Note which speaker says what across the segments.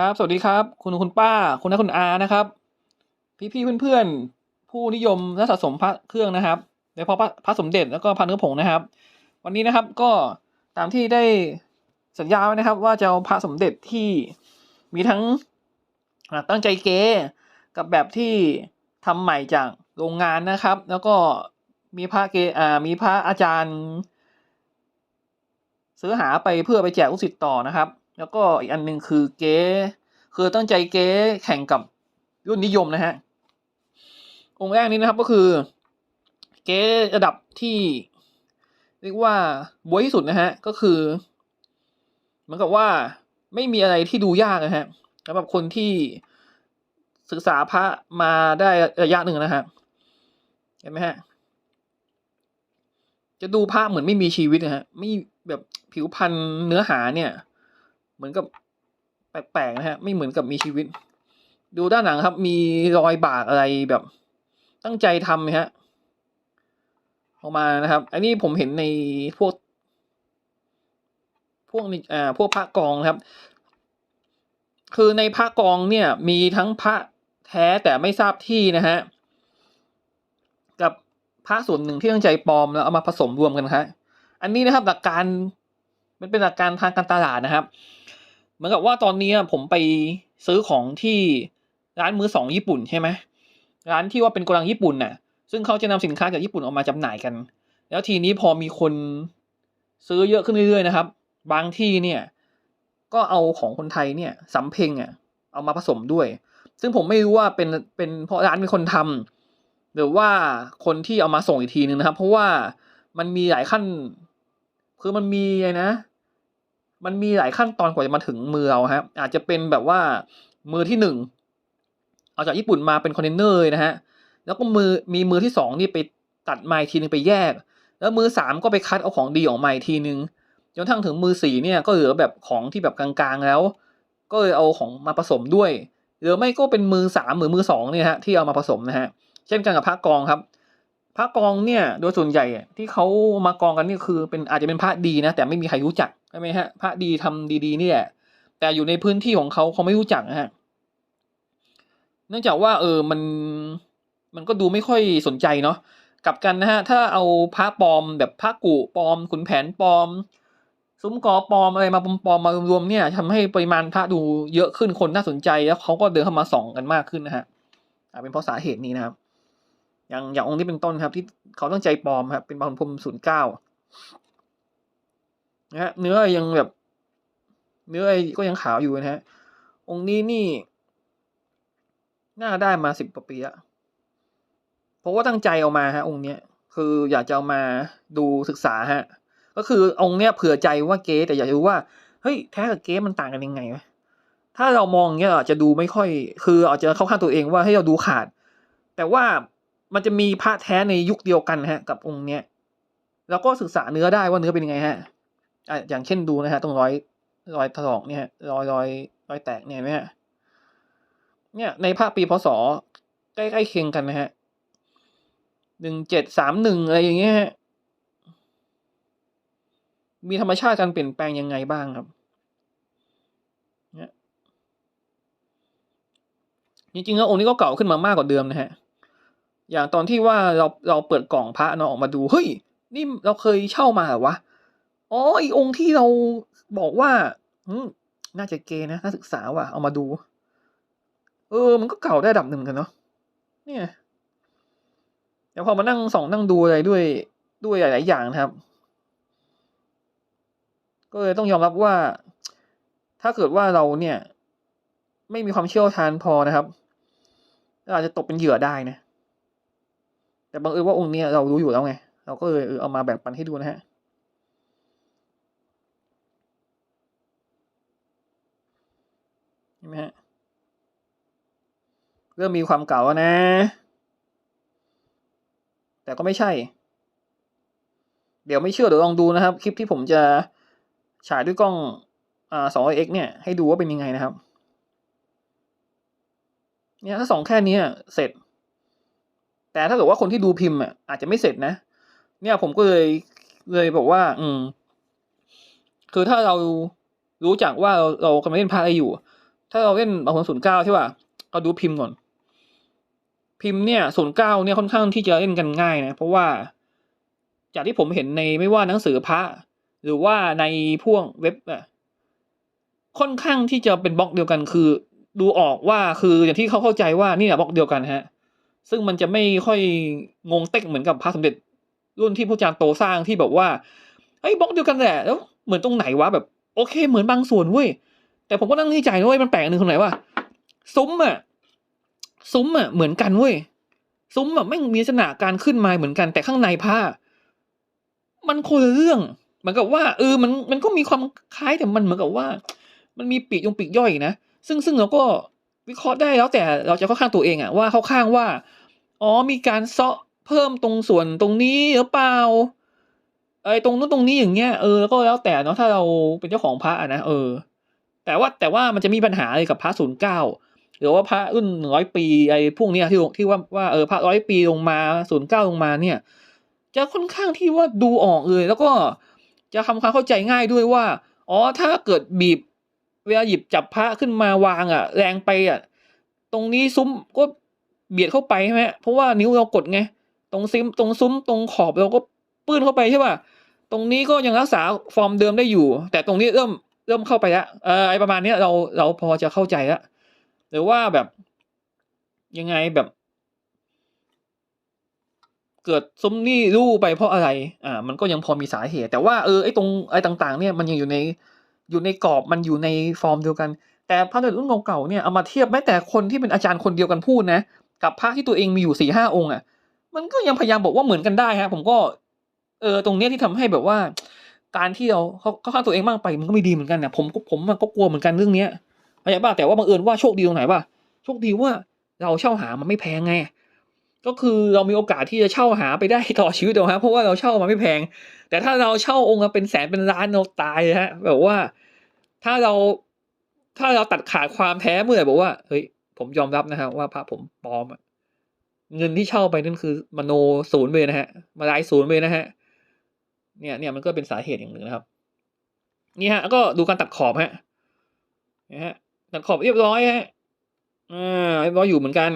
Speaker 1: ครับ สวัสดีครับ คุณคุณป้า คุณน้าคุณอานะครับ พี่พี่เพื่อนเพื่อนผู้นิยมและสะสมพระเครื่องนะครับโดยเฉพาะพระพระสมเด็จแล้วก็พระเนื้อผงนะครับ วันนี้นะครับก็ตามที่ได้สัญญาไว้นะครับ ว่าจะเอาพระสมเด็จที่มีทั้งตั้งใจเก๋กับแบบที่ทำใหม่จากโรงงานนะครับ แล้วก็มีพระเกอ่ามีพระอาจารย์ ซื้อหาไปเพื่อไปแจกลูกศิษย์ต่อนะครับ แล้วก็อีกอันหนึ่งคือเก๊คือตั้งใจเก๊แข่งกับรุ่นนิยมนะฮะ องค์แรกนี้นะครับก็คือ เก๊ระดับที่เรียกว่าบวยที่สุดนะฮะ ก็คือเหมือนกับว่าไม่มีอะไรที่ดูยากนะฮะสำหรับคนที่ศึกษาพระมาได้ระยะหนึ่งนะฮะเห็นไหมฮะ จะดูภาพเหมือนไม่มีชีวิตนะฮะไม่แบบผิวพรรณเนื้อหาเนี่ย เหมือนกับแปลกๆนะฮะ ไม่เหมือนกับมีชีวิต ดูด้านหลังครับ มีรอยบากอะไรแบบ ตั้งใจทำนะฮะออกมานะครับ อันนี้ผมเห็นในพวก พวกนี้อ่าพวกพระกองนะครับ คือในพระกองเนี่ย มีทั้งพระแท้แต่ไม่ทราบที่นะฮะกับพระส่วนหนึ่งที่ตั้งใจปลอมแล้วเอามาผสมรวมกันครับอันนี้นะครับหลักการมันเป็นหลักการทางการตลาดนะครับ เหมือนกับว่าตอนนี้ผมไปซื้อของที่ร้านมือสองญี่ปุ่นใช่ไหมร้านที่ว่าเป็นโกดังญี่ปุ่นน่ะ ซึ่งเขาจะนำสินค้าจากญี่ปุ่นออกมาจำหน่ายกัน แล้วทีนี้พอมีคนซื้อเยอะขึ้นเรื่อยๆนะครับ บางที่เนี่ย ก็เอาของคนไทยเนี่ยสำเพ็งอะเอามาผสมด้วย ซึ่งผมไม่รู้ว่าเป็นเป็นเพราะร้านเป็นคนทำหรือว่าคนที่เอามาส่งอีกทีนึงนะครับ เพราะว่ามันมีหลายขั้น คือมันมีไงนะ มันมีหลายขั้นตอนกว่าจะมาถึงมือเราครับอาจจะเป็นแบบว่ามือที่หนึ่งเอาจากญี่ปุ่นมาเป็นคอนเทนเนอร์เลยนะฮะแล้วก็มือมีมือที่สองนี่ไปตัดไมาอีกทีนึงไปแยก แล้วมือสามก็ไปคัดเอาของดีออกมาอีกทีนึงจนทั่งถึงมือสี่เนี่ยก็เหลือแบบของที่แบบกลางๆแล้ว ก็เลยเอาของมาผสมด้วยหรือไม่ก็เป็นมือสามหรือมือสองเนี่ยฮะที่เอามาผสมนะฮะเช่นกันกับพระกองครับ พระกองเนี่ยโดยส่วนใหญ่ที่เขามากองกันนี่คือเป็นอาจจะเป็นพระดีนะแต่ไม่มีใครรู้จักใช่ไหมฮะพระดีทำดีๆนี่แหละแต่อยู่ในพื้นที่ของเขาเขาไม่รู้จักนะฮะเนื่องจากว่า เออมันมันก็ดูไม่ค่อยสนใจเนาะกับกันนะฮะถ้าเอาพระปลอมแบบพระกุปลอมขุนแผนปลอม ซุ้มกอปลอมอะไรมาปลอมๆมารวมๆเนี่ยทำให้ปริมาณพระดูเยอะขึ้นคนน่าสนใจแล้วเขาก็เดินเข้ามาส่องกันมากขึ้นนะฮะอ่าเป็นเพราะสาเหตุนี้นะครับ อย่างอย่างองค์นี้เป็นต้นครับ ที่เขาตั้งใจปลอมครับ เป็นบางพรมศูนย์เก้านะฮะเนื้อยังแบบ เนื้อก็ยังขาวอยู่นะฮะ องค์นี้นี่น่าได้มาสิบกว่าปีละเพราะว่าตั้งใจเอามาฮะ องค์เนี้ยคืออยากจะเอามาดูศึกษาฮะ ก็คือองค์เนี้ยเผื่อใจว่าเก๊แต่อยากจะรู้ว่าเฮ้ยแท้กับเก๊มันต่างกันยังไงวะถ้าเรามองเงี้ยอาจจะดูไม่ค่อย คืออาจจะเข้าข้างตัวเองว่าให้เราดูขาด แต่ว่า มันจะมีพระแท้ในยุคเดียวกันฮะ กับองค์เนี้ยเราก็ศึกษาเนื้อได้ว่าเนื้อเป็นยังไงฮะอะอย่างเช่นดูนะฮะตรงรอยรอยถลอกเนี่ยรอยรอยรอยแตกเนี่ยเนไหมฮะเนี่ยในภาคปีพศใกล้ๆเคียงกันนะฮะหนึ่งเจ็ดสามหนึ่งอะไรอย่างเงี้ยฮะมีธรรมชาติการเปลี่ยนแปลงยังไงบ้างครับเนี่ยจริงๆแล้วองค์นี้ก็เก่าขึ้นมามากกว่าเดิมนะฮะ อย่างตอนที่ว่าเราเราเปิดกล่องพระเนาะออกมาดูเฮ้ยนี่เราเคยเช่ามาเหรอวะอ๋อไอองค์ที่เราบอกว่าอืมน่าจะเกนะน่าศึกษาว่ะเอามาดู เออ มันก็เก่าได้ดับหนึ่งกันเนาะเนี่ยแต่พอมานั่งส่องนั่งดูอะไรด้วยด้วยหลายๆอย่างนะครับ ก็เลยต้องยอมรับว่า ถ้าเกิดว่าเราเนี่ย ไม่มีความเชี่ยวชาญพอนะครับเราอาจจะตกเป็นเหยื่อได้นะ แต่บังเอิญว่าองค์เนี้ยเรารู้อยู่แล้วไง เราก็เลยเออเอามาแบ่งปันให้ดูนะฮะเห็นไหมฮะเริ่มมีความเก่าแล้วนะ แต่ก็ไม่ใช่ เดี๋ยวไม่เชื่อเดี๋ยวลองดูนะครับ คลิปที่ผมจะฉายด้วยกล้องอ่า 200x เนี่ย ให้ดูว่าเป็นยังไงนะครับ เนี่ยถ้าสองแค่นี้เสร็จ แต่ถ้าเกิดว่าคนที่ดูพิมพ์อะอาจจะไม่เสร็จนะ เนี่ยผมก็เลยเลยบอกว่า อืม คือถ้าเรารู้จักว่าเราเรากำลังเล่นพระอะไรอยู่ ถ้าเราเล่นบางคนศูนย์เก้าใช่ป่ะเราดูพิมพ์ก่อน พิมพ์เนี่ยศูนย์เก้าเนี่ยค่อนข้างที่จะเล่นกันง่ายนะ เพราะว่า จากที่ผมเห็นในไม่ว่าหนังสือพระ หรือว่าในพวกเว็บอะค่อนข้างที่จะเป็นบล็อกเดียวกันคือ ดูออกว่าคืออย่างที่เขาเข้าใจว่านี่แหละบล็อกเดียวกันฮะ ซึ่งมันจะไม่ค่อยงงเต็กเหมือนกับพระสมเด็จรุ่นที่พระอาจารย์โตสร้างที่แบบว่าเฮ้ยบล็อกเดียวกันแหละแล้วเหมือนตรงไหนวะแบบ โอเค เหมือนบางส่วนเว้ยแต่ผมก็นั่งที่ใจนะเว้ยมันแปลกนหนึ่งตรงไหนวะซุ้มอะซุ้มอะเหมือนกันเว้ยซุ้มอะไม่งมีลักษณะการขึ้นมาเหมือนกันแต่ข้างในผ้า มันคนละเรื่องเหมือนกับว่าเออมันมันก็มีความคล้ายแต่มันเหมือนกับว่า มันมีปีกยงปีกย่อยนะซึ่งซึ่งเราก็ วิเคราะห์ได้แล้วแต่เราจะเข้าข้างตัวเองอะว่าเข้าข้างว่า อ๋อมีการเซาะเพิ่มตรงส่วนตรงนี้หรือเปล่าไอ้ตรงนู้นตรงนี้อย่างเงี้ยเออแล้วก็แล้วแต่เนาะถ้าเราเป็นเจ้าของพระอะนะเออ แต่ว่าแต่ว่ามันจะมีปัญหาเลยกับพระศูนย์เก้าหรือว่าพระรุ่นหนึ่งร้อยปีไอ้พวกเนี้ยที่ที่ว่าว่าเออพระร้อยปีลงมาศูนย์เก้าลงมาเนี่ย จะค่อนข้างที่ว่าดูออกเลย แล้วก็จะทำความเข้าใจง่ายด้วยว่า อ๋อถ้าเกิดบีบ เวลาหยิบจับพระขึ้นมาวางอะ แรงไปอะ ตรงนี้ซุ้มก็เบียดเข้าไปใช่ไหมเพราะว่านิ้วเรากดไง ตรงซิมตรงซุ้มตรงขอบเราก็ปื้นเข้าไปใช่ป่ะ ตรงนี้ก็ยังรักษาฟอร์มเดิมได้อยู่ แต่ตรงนี้เริ่มเริ่มเข้าไปแล้วเออไอประมาณนี้เราเราพอจะเข้าใจแล้วหรือว่าแบบยังไงแบบ เกิดซุ้มนี่รูไปเพราะอะไร อ่า มันก็ยังพอมีสาเหตุ แต่ว่าเออไอตรงไอต่าง ๆ เนี่ยมันยังอยู่ใน อยู่ในกรอบมันอยู่ในฟอร์มเดียวกัน แต่พระเดชรุ่นเก่าๆเนี่ยเอามาเทียบแม้แต่คนที่เป็นอาจารย์คนเดียวกันพูดนะ กับพระที่ตัวเองมีอยู่สี่ห้าองค์อะ มันก็ยังพยายามบอกว่าเหมือนกันได้ฮะ ผมก็เออตรงเนี้ยที่ทำให้แบบว่า การที่เราเขาเขาข้าตัวเองมากไปมันก็ไม่ดีเหมือนกันนะผมก็ผมมันก็กลัวเหมือนกันเรื่องเนี้ยเข้าใจป่ะแต่ว่าบังเอิญว่าโชคดีตรงไหนป่ะโชคดีว่าเราเช่าหามันไม่แพงไง ก็คือเรามีโอกาสที่จะเช่าหาไปได้ตลอชีวิตเลยฮะเพราะว่าเราเช่ามาไม่แพง แต่ถ้าเราเช่าองค์เป็นแสนเป็นล้านเราตายเลยฮะแบบว่าถ้าเราถ้าเราตัดขาดความแท้เมื่อไหร่บอกว่าเฮ้ยผมยอมรับนะฮะว่าพระผมปลอมเงินที่เช่าไปนั่นคือ มโนศูนย์ไปเลยนะฮะมาลายศูนย์ไปเลยนะฮะเนี่ยเนี่ยมันก็เป็นสาเหตุอย่างหนึ่งนะครับนี่ฮะก็ดูการตัดขอบฮะนะฮะตัดขอบเรียบร้อยฮะอ่าเรียบร้อยอยู่เหมือนกัน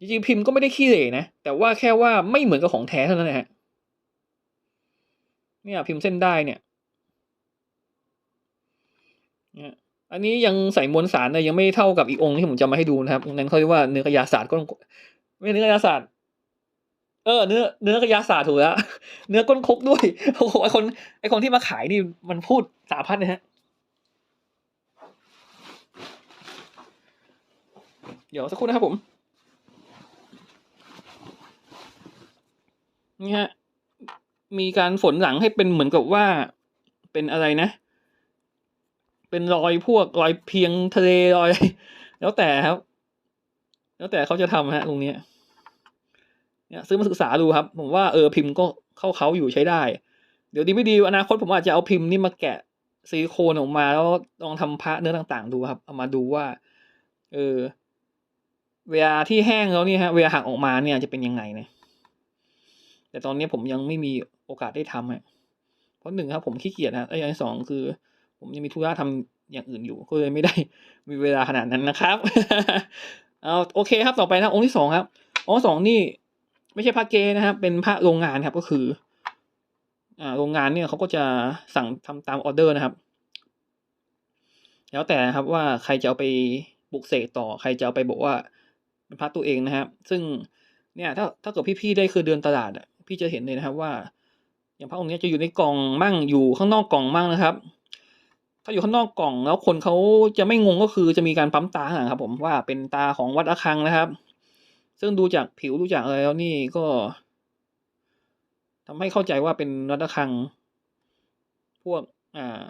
Speaker 1: จริงๆพิมพ์ก็ไม่ได้ขี้เหร่นะ แต่ว่าแค่ว่าไม่เหมือนกับของแท้เท่านั้นนะฮะเนี่ยพิมพ์เส้นได้เนี่ยอันนี้ยังใส่มวลสารเนี่ยยังไม่เท่ากับอีกองค์ที่ผมจะมาให้ดูนะครับนั้นเขาเรียกว่าเนื้อกระยาศาสตร์ก้นไม่เนื้อกระยาศาสตร์ เออเนื้อเนื้อกระยาศาสตร์ถูกแล้วเนื้อก้นคกด้วยโอ้โหไอคนไอคนที่มาขายนี่มันพูดสาพัดนะฮะเดี๋ยวสักครู่นะครับผม นี่ฮะมีการฝนหลังให้เป็นเหมือนกับว่าเป็นอะไรนะ เป็นรอยพวกรอยเพียงทะเลรอย แล้วแต่ครับ แล้วแต่เขาจะทำฮะตรงนี้เนี่ยซื้อมาศึกษาดูครับ ผมว่าเออพิมพ์ก็เข้าเขาอยู่ใช้ได้ เดี๋ยวดีไม่ดีอนาคตผมอาจจะเอาพิมพ์นี่มาแกะซิลิโคนออกมาแล้วลองทำพระเนื้อต่าง ๆ ดูครับ เอามาดูว่า เออ เวลาที่แห้งแล้วนี่ฮะ เวลาหักออกมาเนี่ยจะเป็นยังไงเนี่ย แต่ตอนนี้ผมยังไม่มีโอกาสได้ทำฮะเพราะหนึ่งครับผมขี้เกียจฮะไอ้อย่างสองคือ ผมยังมีธุระทำอย่างอื่นอยู่ก็เลยไม่ได้มีเวลาขนาดนั้นนะครับเอาโอเคครับต่อไปนะองค์ที่สองครับองค์สองนี่ไม่ใช่พระเกนะครับ เป็นพระโรงงานครับก็คืออ่าโรงงานเนี่ยเขาก็จะสั่งทำตามออเดอร์นะครับ แล้วแต่ครับว่าใครจะเอาไปบุกเสกต่อใครจะเอาไปบอกว่าเป็นพระตัวเองนะครับ ซึ่งเนี่ยถ้าถ้าเกิดพี่ๆได้คือเดินตลาดอะ พี่จะเห็นเลยนะครับว่า อย่างพระองค์นี้จะอยู่ในกล่องมั่งอยู่ข้างนอกกล่องมั่งนะครับ ถ้าอยู่ข้างนอกกล่องแล้วคนเขาจะไม่งงก็คือจะมีการปั๊มตาข้างหลังครับ ผมว่าเป็นตาของวัดระฆังนะครับ ซึ่งดูจากผิวดูจากอะไรแล้วนี่ก็ทำให้เข้าใจว่าเป็นวัดระฆัง พวกอ่า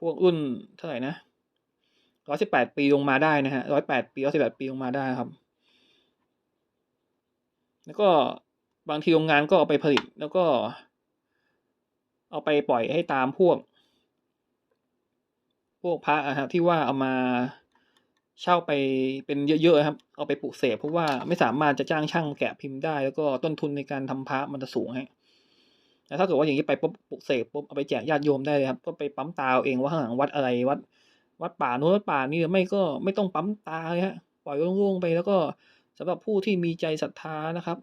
Speaker 1: พวกรุ่นเท่าไหร่นะร้อยสิบแปดปีลงมาได้นะฮะร้อยแปดปีร้อยสิบแปดปีลงมาได้ครับ แล้วก็ บางทีโรงงานก็เอาไปผลิตแล้วก็ เอาไปปล่อยให้ตามพวก พวกพระอะครับที่ว่าเอามาเช่าไปเป็นเยอะๆครับ เอาไปปลูกเสกเพราะว่าไม่สามารถจะจ้างช่างแกะพิมพ์ได้ แล้วก็ต้นทุนในการทำพระมันจะสูงฮะแต่ถ้าเกิดว่าอย่างนี้ไปปุ๊บปลุกเสกปุ๊บเอาไปแจกญาติโยมได้เลยครับ ก็ไปปั๊มตาเอาเองว่าข้างหลังวัดอะไรวัด วัดป่าโน้นวัดป่านี่หรือไม่ก็ไม่ต้องปั๊มตาเลยฮะปล่อยโล่งๆไปแล้วก็สำหรับผู้ที่มีใจศรัทธานะครับ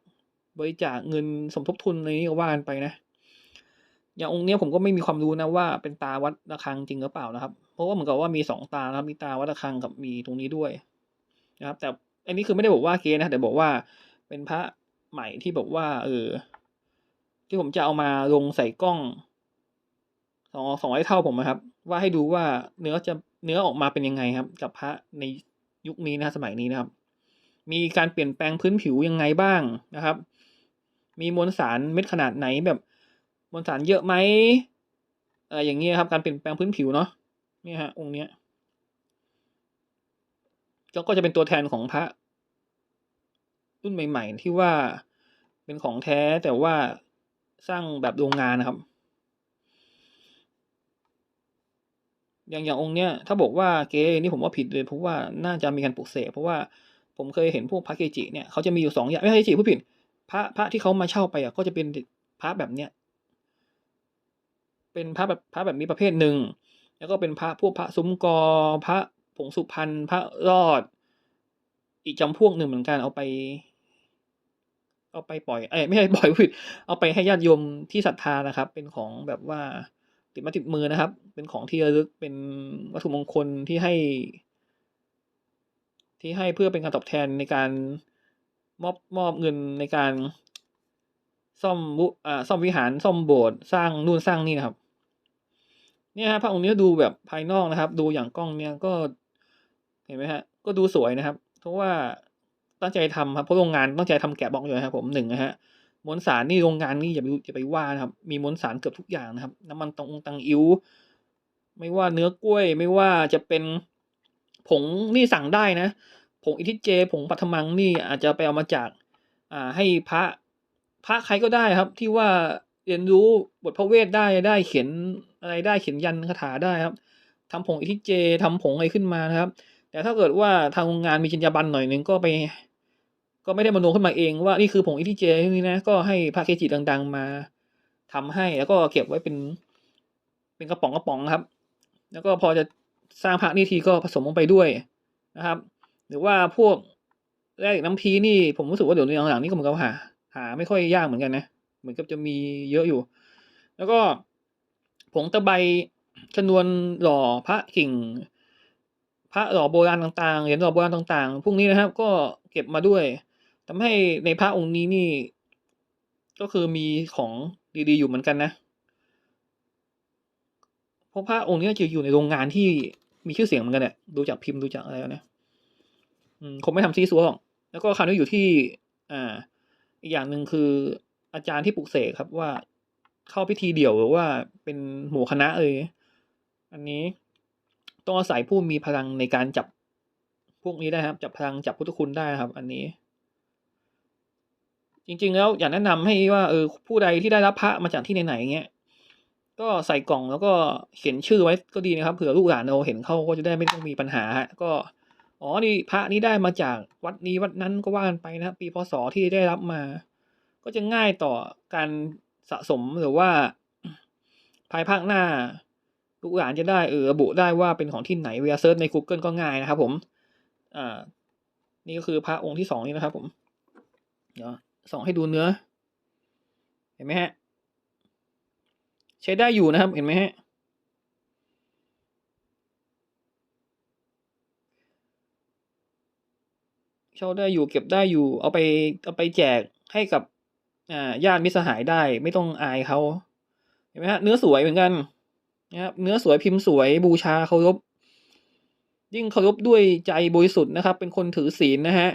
Speaker 1: บริจาคเงินสมทบทุนในนี้ก็ว่ากันไปนะ อย่างองค์เนี้ยผมก็ไม่มีความรู้นะว่าเป็นตาวัดระฆังจริงหรือเปล่านะครับ เพราะว่าเหมือนกับว่ามีสองตานะครับมีตาวัดระฆังกับมีตรงนี้ด้วยนะครับ แต่อันนี้คือไม่ได้บอกว่าเกนะ แต่บอกว่าเป็นพระใหม่ที่บอกว่า เออ ที่ผมจะเอามาลงใส่กล้องสองสองร้อยเท่าผมนะครับ ว่าให้ดูว่าเนื้อจะเนื้อออกมาเป็นยังไงครับ กับพระในยุคนี้นะสมัยนี้นะครับ มีการเปลี่ยนแปลงพื้นผิวยังไงบ้างนะครับ มีมวลสารเม็ดขนาดไหนแบบมวลสารเยอะไหมอะไรอย่างเงี้ยครับการเปลี่ยนแปลงพื้นผิวเนาะเนี่ยฮะองค์เนี้ยก็ก็จะเป็นตัวแทนของพระรุ่นใหม่ ๆ ที่ว่าเป็นของแท้แต่ว่าสร้างแบบโรงงานนะครับ อย่างอย่างองค์เนี้ยถ้าบอกว่าเกนี่ผมว่าผิดเลยเพราะว่าน่าจะมีการปลุกเสกเพราะว่าผมเคยเห็นพวกพระเกจิเนี่ยเขาจะมีอยู่สองอย่างไม่ใช่เกจิผู้ผิด พระพระที่เขามาเช่าไปอะก็จะเป็นพระแบบเนี้ย เป็นพระแบบพระแบบนี้ประเภทหนึ่ง แล้วก็เป็นพระพวกพระซุ้มกอ พระผงสุพรรณพระรอด อีกจำพวกหนึ่งเหมือนกันเอาไป เอาไปปล่อยเอ้ไม่ใช่ปล่อยผิดเอาไปให้ญาติโยมที่ศรัทธานะครับ เป็นของแบบว่าติดมาติดมือนะครับ เป็นของที่ระลึกเป็นวัตถุมงคลที่ให้ ที่ให้เพื่อเป็นการตอบแทนในการ มอบมอบเงินในการซ่อมบุอ่าซ่อมวิหารซ่อมโบสถ์สร้างนู่นสร้างนี่นะครับ เนี่ยฮะพระองค์นี้ดูแบบภายนอกนะครับ ดูอย่างกล้องเนี่ยก็เห็นไหมฮะ ก็ดูสวยนะครับ เพราะว่าตั้งใจทำครับเพราะโรงงานตั้งใจทำแกะบล็อกอยู่นะครับผมหนึ่งนะฮะมวลสารนี่โรงงานนี่อย่าไปอย่าไปว่านะครับ มีมวลสารเกือบทุกอย่างนะครับ น้ำมันตองตังอิ๋วไม่ว่าเนื้อกล้วยไม่ว่าจะเป็นผงนี่สั่งได้นะ ผงอิทิเจ ผงปัทมังนี่อาจจะไปเอามาจาก อ่าให้พระพระใครก็ได้ครับ ที่ว่าเรียนรู้บทพระเวทได้ได้เขียนอะไรได้เขียนยันคาถาได้ครับทำผงอิทิเจทำผงอะไรขึ้นมานะครับ แต่ถ้าเกิดว่าทางโรงงานมีจรรยาบรรณหน่อยหนึ่งก็ไป ก็ไม่ได้มโนขึ้นมาเองว่านี่คือผงอิทิเจนี่นะก็ให้พระเกจิดัง ๆ มาทำให้แล้วก็เก็บไว้เป็น เป็นกระป๋องกระป๋องครับ แล้วก็พอจะสร้างพระนี่ทีก็ผสมลงไปด้วยนะครับ หรือว่าพวกแร่เหล็กน้ำพีนี่ผมรู้สึกว่าเดี๋ยวในหลังๆนี่ก็เหมือนกับหา หาไม่ค่อยยากเหมือนกันนะ เหมือนกับจะมีเยอะอยู่ แล้วก็ผงตะไบชนวนหล่อพระกิ่ง พระหล่อโบราณต่างๆเหรียญหล่อโบราณต่างๆ พวกนี้นะครับ ก็เก็บมาด้วยทำให้ในพระองค์นี้นี่ ก็คือมีของดีๆอยู่เหมือนกันนะเพราะพระองค์นี้จะอยู่ในโรงงานที่มีชื่อเสียงเหมือนกันเนี่ยดูจากพิมพ์ดูจากอะไรนะ คงไม่ทำซีซัวหรอกแล้วก็คราวนี้อยู่ที่ อ่า อีกอย่างหนึ่งคืออาจารย์ที่ปลุกเสกครับว่าเข้าพิธีเดี่ยวหรือว่าเป็นหมู่คณะเลย อันนี้ต้องอาศัยผู้มีพลังในการจับพวกนี้ได้ครับ จับพลังจับพุทธคุณได้ครับ อันนี้ จริง ๆ แล้วอยากแนะนำให้ว่าเออผู้ใดที่ได้รับพระมาจากที่ไหนๆเงี้ยก็ใส่กล่องแล้วก็เขียนชื่อไว้ก็ดีนะครับเผื่อลูกหลานเราเห็นเข้าก็จะได้ไม่ต้องมีปัญหาฮะก็ อ๋อนี่พระนี้ได้มาจากวัดนี้วัดนั้นก็ว่ากันไปนะปีพศที่ได้รับมา ก็จะง่ายต่อการสะสมหรือว่า ภายภาคหน้าลูกหลานจะได้เออระบุได้ว่าเป็นของที่ไหนเวลาเซิร์ชใน Google ก็ง่ายนะครับ ผมอ่านี่ก็คือพระองค์ที่สองนี่นะครับ ผมเดี๋ยวส่องให้ดูเนื้อ เห็นไหมฮะ ใช้ได้อยู่นะครับ เห็นไหมฮะ เช่าได้อยู่เก็บได้อยู่ เอาไปเอาไปแจกให้กับอ่าญาติมิตรสหายได้ไม่ต้องอายเขาเห็นไหมฮะเนื้อสวยเหมือนกันนะครับเนื้อสวยพิมพ์สวยบูชาเคารพยิ่งเคารพด้วยใจบริสุทธิ์นะครับ เป็นคนถือศีลนะฮะ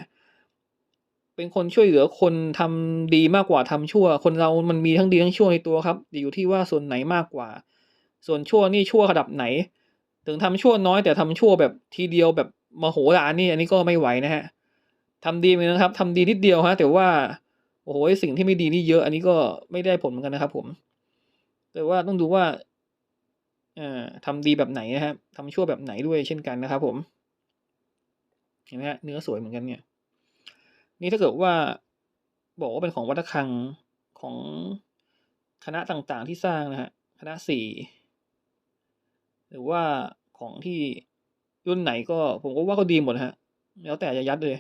Speaker 1: เป็นคนช่วยเหลือคนทำดีมากกว่าทำชั่ว คนเรามันมีทั้งดีทั้งชั่วในตัวครับอยู่ที่ว่าส่วนไหนมากกว่า ส่วนชั่วนี่ชั่วระดับไหน ถึงทำชั่วน้อยแต่ทำชั่วแบบทีเดียวแบบมโหฬารนี่อันนี้ก็ไม่ไหวนะฮะ ทำดีเหมือนกันครับทำดีนิดเดียวฮะแต่ว่าโอ้โหสิ่งที่ไม่ดีนี่เยอะ อันนี้ก็ไม่ได้ผลเหมือนกันนะครับ ผม แต่ว่าต้องดูว่าเอ่อทำดีแบบไหนนะครับทำชั่วแบบไหนด้วยเช่นกันนะครับ ผมเห็นไหมฮะเนื้อสวยเหมือนกันเนี่ย นี่ถ้าเกิดว่าบอกว่าเป็นของวัดระฆังของคณะต่างๆที่สร้างนะฮะคณะสี่หรือว่าของที่รุ่นไหนก็ผมก็ว่าก็ดีหมดฮะ แล้วแต่จะยัดเลย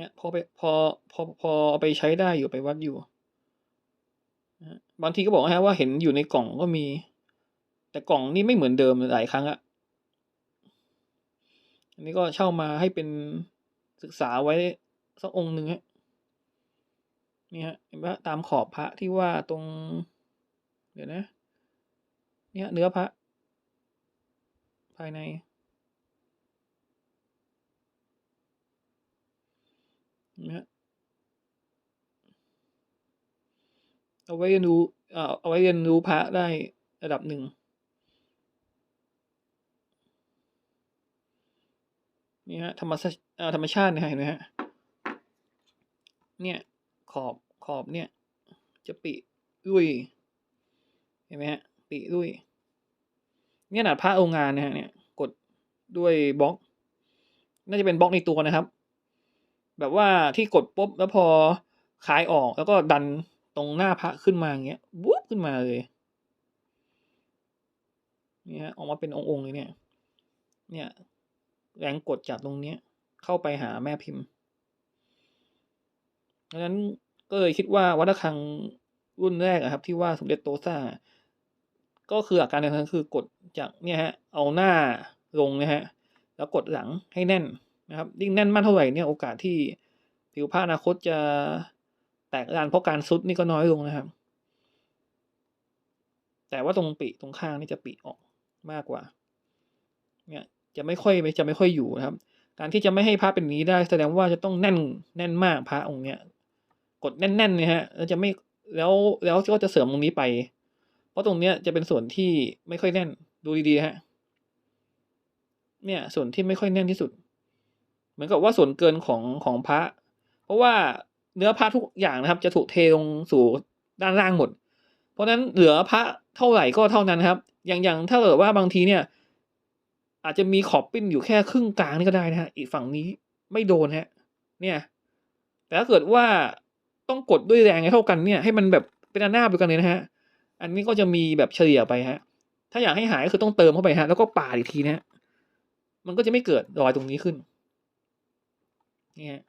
Speaker 1: เนี่ยพอไปพอพอพอเอาไปใช้ได้อยู่ไปวัดอยู่บางทีก็บอกนะฮะว่าเห็นอยู่ในกล่องก็มี แต่กล่องนี่ไม่เหมือนเดิมหลายครั้งอะอันนี้ก็เช่ามาให้เป็นศึกษาไว้สักองค์หนึ่งฮะนี่ฮะเห็นปะตามขอบพระที่ว่าตรง เดี๋ยวนะ เนี่ยเนื้อพระ ภายใน นะฮะเอาไว้เรียนรู้เอาไว้เรียนรู้พระได้ระดับหนึ่งนี่ฮะธรรมชาติธรรมชาตินะฮะเห็นไหมฮะเนี่ยขอบขอบเนี่ย จะปิลุยเห็นไหมฮะปิลุยเนี่ยขนาดพระองค์งานนะฮะเนี่ยกดด้วยบล็อก น่าจะเป็นบล็อกในตัวนะครับ แบบว่าที่กดปุ๊บแล้วพอคลายออกแล้วก็ดันตรงหน้าพระขึ้นมาอย่างเงี้ยวุบขึ้นมาเลยเนี่ยออกมาเป็นองค์ๆเลยเนี่ย เนี่ย แรงกดจากตรงเนี้ย เข้าไปหาแม่พิมพ์ดังนั้นก็เลยคิดว่าวัดระฆังรุ่นแรกอะครับ ที่ว่าสมเด็จโตซ่า ก็คืออาการเดียวกันคือกดจากเนี่ยฮะ เอาหน้าลงนะฮะ แล้วกดหลังให้แน่น นะครับยิ่งแน่นมากเท่าไหร่เนี่ยโอกาสที่ผิวผ้าอนาคตจะแตกรานเพราะการซุดนี่ก็น้อยลงนะครับ แต่ว่าตรงปีตรงข้างนี่จะปีออกมากกว่าเนี่ยจะไม่ค่อยจะไม่ค่อยอยู่นะครับ การที่จะไม่ให้พระเป็นนี้ได้ แสดงว่าจะต้องแน่นแน่นมากพระองค์เนี้ยกดแน่นๆเนี่ยฮะแล้วจะไม่แล้วแล้วก็จะเสริมตรงนี้ไป เพราะตรงเนี้ยจะเป็นส่วนที่ไม่ค่อยแน่นดูดีๆฮะเนี่ยส่วนที่ไม่ค่อยแน่นที่สุด มือนกับว่าส่วนเกินของของพระ เพราะว่าเนื้อพระทุกอย่างนะครับ จะถูกเทลงสู่ด้านล่างหมด เพราะฉะนั้นเหลือพระเท่าไหร่ก็เท่านั้นครับ อย่างอย่างถ้าเกิดว่าบางทีเนี่ย อาจจะมีขอบปิ้นอยู่แค่ครึ่งกลางนี่ก็ได้นะฮะอีกฝั่งนี้ไม่โดนฮะ เนี่ย แต่ถ้าเกิดว่าต้องกดด้วยแรงเท่ากันเนี่ย ให้มันแบบเป็นอันหน้าไปกันเลยนะฮะ อันนี้ก็จะมีแบบเฉลี่ยไปฮะ ถ้าอยากให้หายก็คือต้องเติมเข้าไปฮะ แล้วก็ปาดอีกทีนะฮะ มันก็จะไม่เกิดรอยตรงนี้ขึ้น เนี่ย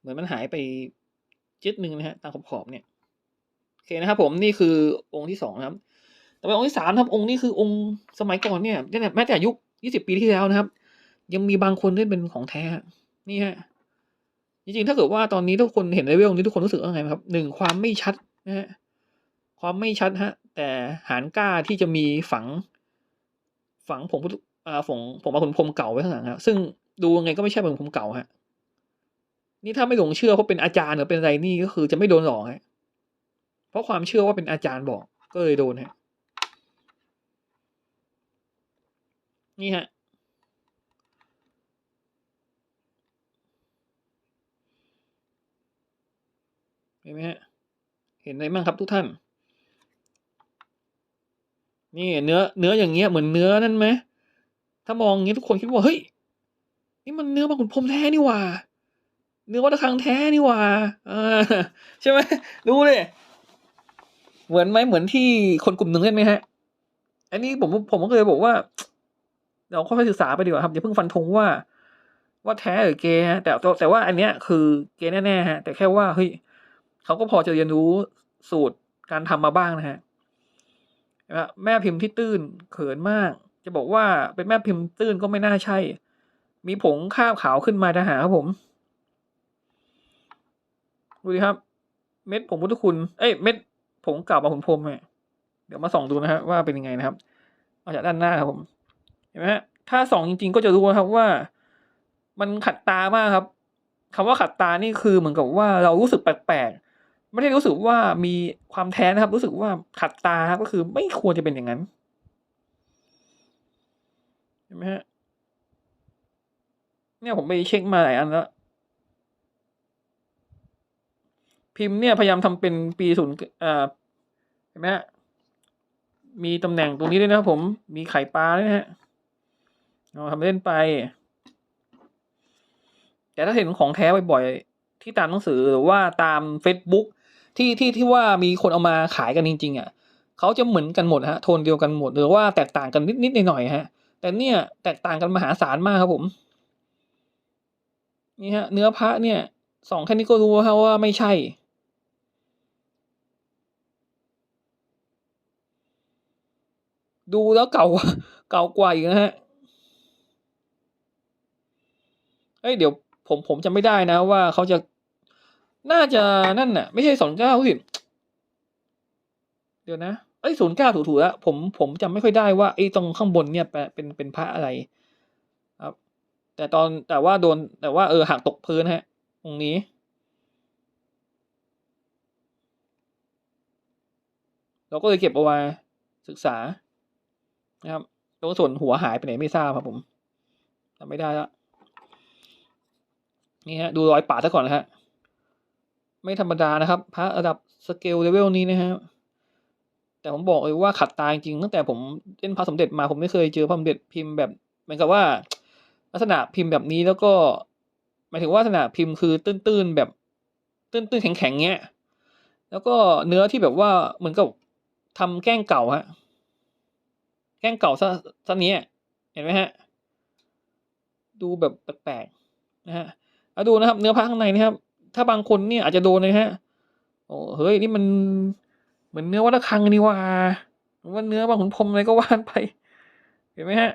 Speaker 1: เหมือนมันหายไปจิตหนึ่งนะฮะตามขอบขอบเนี่ยโอเคนะครับ ผมนี่คือองค์ที่สองนะครับ ต่อไปองค์ที่สามครับองค์นี้คือองค์สมัยก่อนเนี่ยแม้แต่ยุคยี่สิบปีที่แล้วนะครับ ยังมีบางคนเล่นเป็นของแท้นี่ฮะจริงๆถ้าเกิดว่าตอนนี้ทุกคนเห็นเลเวลนี้ทุกคนรู้สึกว่าไงครับหนึ่งความไม่ชัดนะฮะความไม่ชัดฮะ แต่หารกล้าที่จะมีฝัง ฝังผมอ่าผมผมเอาผลพรมเก่าไว้ข้างหลังครับซึ่ง ดูยังไงก็ไม่ใช่ผลพรมเก่าฮะ นี่ถ้าไม่หลงเชื่อเพราะเป็นอาจารย์หรือเป็นอะไรนี่ก็คือจะไม่โดนหลอกฮะ เพราะความเชื่อว่าเป็นอาจารย์บอกก็เลยโดนฮะ นี่ฮะเห็นไหมฮะ เห็นอะไรบ้างครับทุกท่าน นี่เนื้อเนื้ออย่างเงี้ยเหมือนเนื้อนั่นไหม ถ้ามองอย่างงี้ทุกคนคิดว่าเฮ้ย นี่มันเนื้อบางขุนพรมแท้นี่หว่า เนื้อวัตคังแท้นี่หว่าอ่าใช่ไหมรู้เลย เหมือนไหมเหมือนที่คนกลุ่มหนึ่งเล่นไหมฮะ อันนี้ผมผมก็เลยบอกว่า เราค่อยๆศึกษาไปดีกว่าครับอย่าเพิ่งฟันธงว่า ว่าแท้หรือเกฮะแต่แต่ว่าอันเนี้ยคือเกแน่ๆฮะ แต่แค่ว่าเฮ้ยเขาก็พอจะเรียนรู้สูตรการทำมาบ้างนะฮะแม่พิมพ์ที่ตื้นเขินมาก จะบอกว่าเป็นแม่พิมพ์ตื้นก็ไม่น่าใช่ มีผงข้าวขาวขึ้นมาทหาครับผม ดูดิครับ เม็ดผงพุทธคุณ เอ้ยเม็ดผงเก่ามาผงพรมเนี่ยเดี๋ยวมาส่องดูนะฮะว่าเป็นยังไงนะครับ เอาจากด้านหน้าครับผม เห็นไหมฮะ ถ้าส่องจริง ๆ ก็จะรู้นะครับว่า มันขัดตามากครับคำว่าขัดตานี่คือเหมือนกับว่าเรารู้สึกแปลกๆ ไม่ได้รู้สึกว่ามีความแท้นะครับ รู้สึกว่าขัดตาครับก็คือไม่ควรจะเป็นอย่างนั้น เห็นไหมฮะ เนี่ยผมไปเช็คมาหลายอันแล้ว พิมพ์เนี่ยพยายามทำเป็นปีศูนย์อ่าเห็นไหมฮะมีตำแหน่งตรงนี้ด้วยนะครับผม มีไข่ปลาด้วยนะฮะเราทำเล่นไป แต่ถ้าเห็นของแท้บ่อยที่ตามหนังสือหรือว่าตาม Facebook ที่ที่ที่ว่ามีคนเอามาขายกันจริง ๆอะเขาจะเหมือนกันหมดฮะโทนเดียวกันหมดหรือว่าแตกต่างกันนิดๆหน่อยๆฮะ แต่เนี่ยแตกต่างกันมหาศาลมากครับผม นี่ฮะเนื้อพระเนี่ยสองแค่นี้ก็รู้แล้วว่าไม่ใช่ ดูแล้วเก่าเก่ากว่าอีกนะฮะเอ้ยเดี๋ยวผมผมจำไม่ได้นะว่าเขาจะน่าจะนั่นน่ะ ไม่ใช่สองเก้าสิเดี๋ยวนะเอ้ยศูนย์เก้าถูกถูกแล้วผมผมจำไม่ค่อยได้ว่าไอ้ตรงข้างบนเนี่ยเป็นเป็นพระอะไร แต่ตอนแต่ว่าโดนแต่ว่าเออหักตกพื้นฮะ ตรงนี้ เราก็เลยเก็บเอาไว้ศึกษานะครับตรงส่วนหัวหายไปไหนไม่ทราบครับผมจำไม่ได้แล้วนี่ฮะ ดูรอยปาดซะก่อนนะฮะ ไม่ธรรมดานะครับพระระดับสเกลเลเวลนี้นะฮะแต่ผมบอกเลยว่าขัดตาจริงตั้งแต่ผมเล่นพระสมเด็จมาผมไม่เคยเจอพระสมเด็จพิมพ์แบบเหมือนกับว่า ลักษณะพิมพ์แบบนี้แล้วก็หมายถึงว่าลักษณะพิมพ์คือตื้นๆแบบตื้นๆแข็งๆเงี้ย แล้วก็เนื้อที่แบบว่าเหมือนกับทำแกล้งเก่าฮะ แกล้งเก่าซะซะนี้เห็นไหมฮะ ดูแบบแปลกๆนะฮะเอาดูนะครับ เนื้อผ้าข้างในนะครับ ถ้าบางคนเนี่ยอาจจะโดนเลยฮะ โอ้เฮ้ยนี่มันเหมือนเนื้อวัตคังนี่ว่าหรือว่าเนื้อบางขุนพรมอะไรก็ว่านไป เห็นไหมฮะ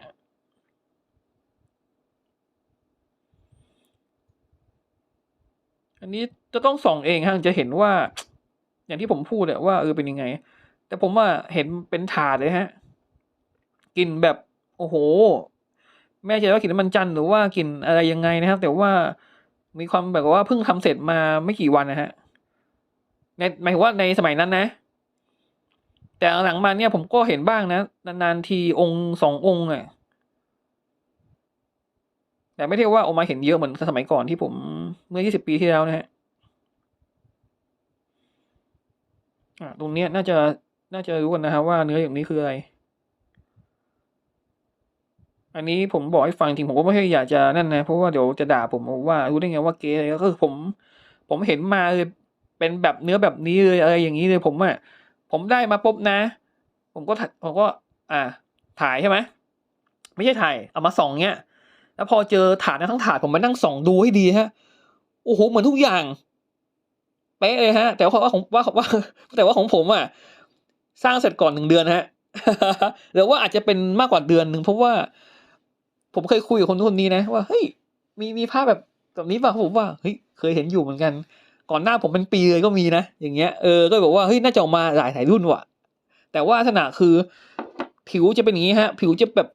Speaker 1: อันนี้จะต้องส่องเองฮะจะเห็นว่า อย่างที่ผมพูดเนี่ยว่าเออเป็นยังไง แต่ผมว่าเห็นเป็นถาดเลยฮะกลิ่นแบบโอ้โห แม่ใจว่ากลิ่นน้ำมันจันทร์หรือว่ากลิ่นอะไรยังไงนะครับ แต่ว่ามีความแบบว่าเพิ่งทำเสร็จมาไม่กี่วันนะฮะในหมายถึงว่าในสมัยนั้นนะ แต่หลังมาเนี่ยผมก็เห็นบ้างนะนานๆทีองค์สององค์อะ แต่ไม่ได้ว่าออกมาเห็นเยอะเหมือนสมัยก่อนที่ผมเมื่อ 20 ปีที่แล้วนะฮะอ่าตรงเนี้ยน่าจะน่าจะรู้กันนะครับว่าเนื้ออย่างนี้คืออะไร อันนี้ผมบอกให้ฟังจริงผมก็ไม่ใช่อยากจะนั่นนะ เพราะว่าเดี๋ยวจะด่าผมว่ารู้ได้ไงว่าเก๊อะไรก็คือผม ผมเห็นมาเลยเป็นแบบเนื้อแบบนี้เลยอะไรอย่างนี้เลยผมอะผมได้มาปุ๊บนะ ผมก็ผมก็ อ่า ถ่ายใช่ไหมไม่ใช่ถ่ายเอามาส่องเนี้ย แล้วพอเจอถาดนะทั้งถาดผมมานั่งส่องดูให้ดีฮะ โอ้โห เหมือนทุกอย่าง เป๊ะเลยฮะ แต่ว่าของว่าว่า แต่ว่าของผมอะ สร้างเสร็จก่อนหนึ่งเดือนฮะหรือว่าอาจจะเป็นมากกว่าเดือนหนึ่งเพราะว่า ผมเคยคุยกับคนคนนี้นะ ว่าเฮ้ยมีมีภาพแบบแบบนี้ป่ะผมว่าเฮ้ยเคยเห็นอยู่เหมือนกัน ก่อนหน้าผมเป็นปีเลยก็มีนะอย่างเงี้ยเออก็บอกว่าเฮ้ยน่าจะออกมาหลายหลายรุ่นว่ะ แต่ว่าลักษณะคือ ผิวจะเป็นอย่างนี้ฮะ ผิวจะแบบ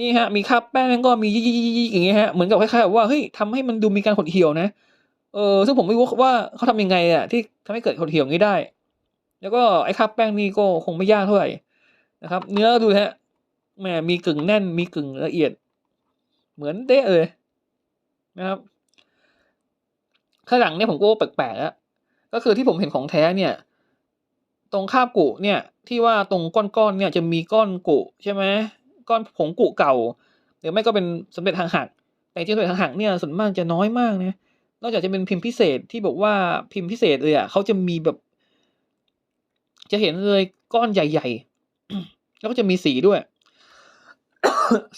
Speaker 1: นี่ฮะมีคราบแป้งก็มียี่ยี่อย่างเงี้ยฮะเหมือนกับคล้ายๆแบบว่าเฮ้ยทำให้มันดูมีการหดเหี่ยวนะเออซึ่งผมไม่รู้ว่าเขาทำยังไงอะที่ทำให้เกิดหดเหี่ยวงนี้ได้ แล้วก็ไอ้คราบแป้งนี่ก็คงไม่ยากเท่าไหร่นะครับ เนื้อดูฮะแหมมีกึ่งแน่นมีกึ่งละเอียด เหมือนเด้เลยนะครับข้างหลังเนี่ยผมก็แปลกๆแล้วก็คือที่ผมเห็นของแท้เนี่ย ตรงคาบกุเนี่ย ที่ว่าตรงก้อนๆเนี่ยจะมีก้อนกุใช่ไหม ก้อนผงกุเก่า หรือไม่ก็เป็นสำเร็จทางหัก แต่จริงสำเร็จทางหักเนี่ยส่วนมากจะน้อยมากนะนอกจากจะเป็นพิมพ์พิเศษที่บอกว่าพิมพ์พิเศษเลยอะเขาจะมีแบบ จะเห็นเลยก้อนใหญ่ๆ แล้วก็จะมีสีด้วย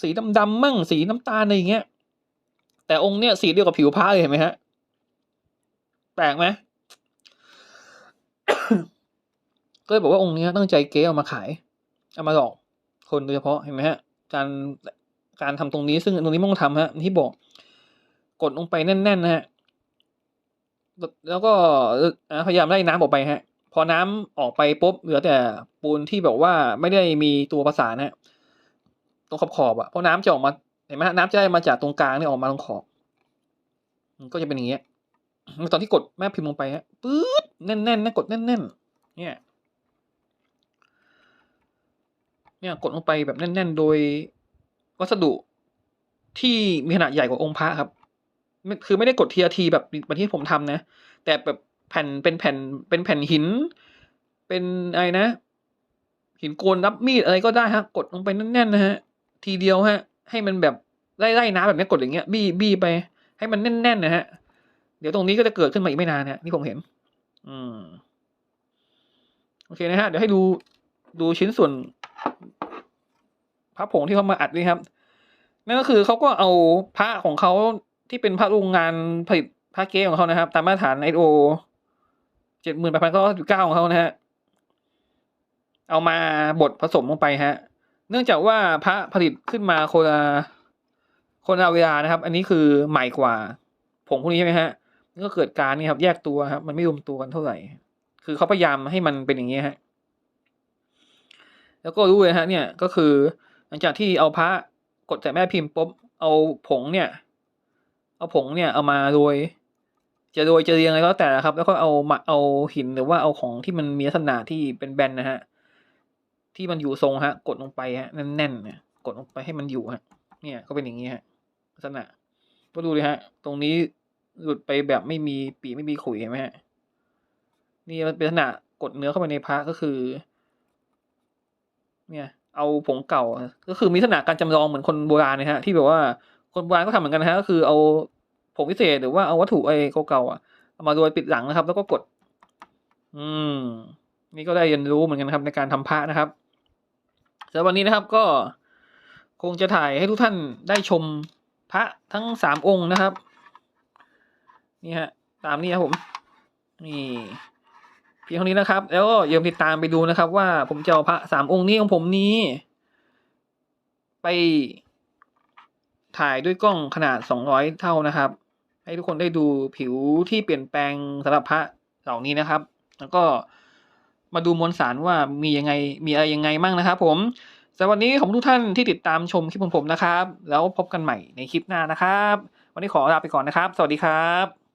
Speaker 1: สีดำๆมั่งสีน้ำตาลอะไรอย่างเงี้ย แต่องค์เนี่ยสีเดียวกับผิวผ้าเลยเห็นไหมฮะ แปลกไหมก็เลยบอกว่าองค์นี้ตั้งใจเก๊เอามาขาย เอามาหลอก คนโดยเฉพาะเห็นไหมฮะ การการทำตรงนี้ซึ่งตรงนี้ไม่ต้องทำฮะที่บอก กดลงไปแน่นๆนะฮะแล้วก็พยายามไล่น้ำออกไปฮะ พอน้ำออกไปปุ๊บเหลือแต่ปูนที่แบบว่าไม่ได้มีตัวประสานนะตรงขอบขอบอะเพราะน้ำจะออกมาเห็นไหมฮะน้ำจะได้มาจากตรงกลางเนี่ยออกมาตรงขอบก็จะเป็นอย่างเงี้ยตอนที่กดแม่พิมพ์ลงไปฮะปื๊ดแน่นๆนะกดแน่นๆเนี่ย เนี่ยกดลงไปแบบแน่น ๆ โดยวัสดุที่มีขนาดใหญ่กว่าองค์พระครับ คือไม่ได้กดทีทีแบบแบบที่ผมทำนะ แต่แบบแผ่นเป็นแผ่นเป็นแผ่นหิน เป็นอะไรนะ หินโกนรับมีดอะไรก็ได้ฮะ กดลงไปแน่นๆนะฮะ ทีเดียวฮะ ให้มันแบบไล่ไล่น้ำแบบนี้กดอย่างเงี้ย บี้บี้ไป ให้มันแน่นๆนะฮะ เดี๋ยวตรงนี้ก็จะเกิดขึ้นมาอีกไม่นานนะที่ผมเห็น อืม โอเคนะฮะ เดี๋ยวให้ดูดูชิ้นส่วน พระผงที่เขามาอัดนี่ครับ นั่นก็คือเขาก็เอาพระของเขาที่เป็นพระโรงงานผลิตพระเก๊ของเขานะครับ ตามมาตรฐาน ISO เจ็ดหมื่นแปดพันเก้าสิบเก้าของเขานะฮะเอามาบดผสมลงไปฮะ เนื่องจากว่าพระผลิตขึ้นมาคนละคนละเวลานะครับ อันนี้คือใหม่กว่า ผงพวกนี้ใช่ไหมฮะนี่ก็เกิดการนี่ครับ แยกตัวครับ มันไม่รวมตัวกันเท่าไหร่ คือเขาพยายามให้มันเป็นอย่างนี้ฮะ แล้วก็รู้เลยฮะเนี่ยก็คือ หลังจากที่เอาพระกดจากแม่พิมพ์ปุ๊บเอาผงเนี่ย เอาผงเนี่ยเอามาโรยจะโรยจะเรียงอะไรก็แล้วแต่ครับ แล้วก็เอามาเอาหินหรือว่าเอาของที่มันมีลักษณะที่เป็นแบนนะฮะที่มันอยู่ทรงฮะ กดลงไปฮะแน่นๆเนี่ยกดลงไปให้มันอยู่ฮะ เนี่ยก็เป็นอย่างนี้ฮะลักษณะก็ดูเลยฮะ ตรงนี้หลุดไปแบบไม่มีปีไม่มีขุยเห็นไหมฮะนี่มันเป็นลักษณะกดเนื้อเข้าไปในพระก็คือ เนี่ยเอาผงเก่า ก็คือมีลักษณะการจำลองเหมือนคนโบราณนะฮะที่แบบว่าคนโบราณก็ทำเหมือนกันนะฮะก็คือเอาผงพิเศษหรือว่าเอาวัตถุไอ้เก่าๆอะเอามาโรยปิดหลังนะครับ แล้วก็กด อืม นี่ก็ได้เรียนรู้เหมือนกันครับในการทำพระนะครับสำหรับวันนี้นะครับก็คงจะถ่ายให้ทุกท่านได้ชมพระทั้งสามองค์นะครับ นี่ฮะ ตามนี้ครับผม นี่ เพียงเท่านี้นะครับ แล้วก็อย่าลืมติดตามไปดูนะครับ ว่าผมจะเอาพระสามองค์นี้ของผมนี้ ไปถ่ายด้วยกล้องขนาดสองร้อยเท่านะครับ ให้ทุกคนได้ดูผิวที่เปลี่ยนแปลงสำหรับพระเหล่านี้นะครับ แล้วก็มาดูมวลสารว่ามียังไงมีอะไรยังไงมั่งนะครับผมสำหรับวันนี้ขอบคุณทุกท่านที่ติดตามชมคลิปของผมนะครับ แล้วพบกันใหม่ในคลิปหน้านะครับ วันนี้ขอลาไปก่อนนะครับ สวัสดีครับ